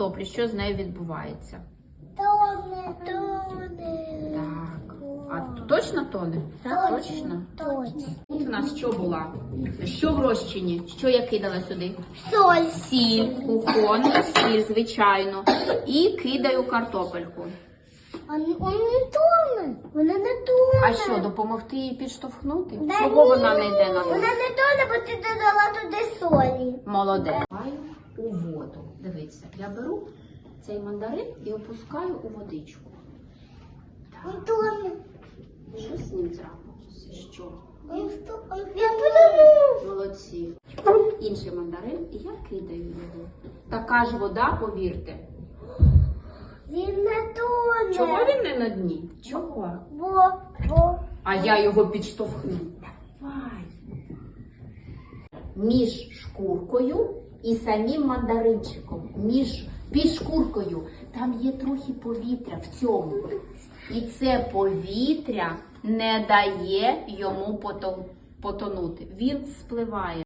картоплі. Що з нею відбувається? Тоне, тоне. Так. А точно тоне? Точно. Точно. Тут у нас що була? Що в розчині? Що я кидала сюди? Соль. Сіль, кухонну сіль, звичайно. І кидаю картопельку. Он, он не тоне. Вона не тоне. А що, допомогти їй підштовхнути? Да Чого ні. вона не йде на Вона не тоне, бо ти додала туди солі. Молодець. У воду. Дивіться, я беру цей мандарин і опускаю у водичку. Що з ним трапилося? Що? Молодці. Інший мандарин, і я кидаю його. Така ж вода, повірте. Він не тоне. Чого він не на дні? Чого? Бо, бо. А я його підштовхну. Давай. Між шкуркою і самим мандаринчиком. Між під. Там є трохи повітря в цьому. І це повітря не дає йому потонути. Він спливає.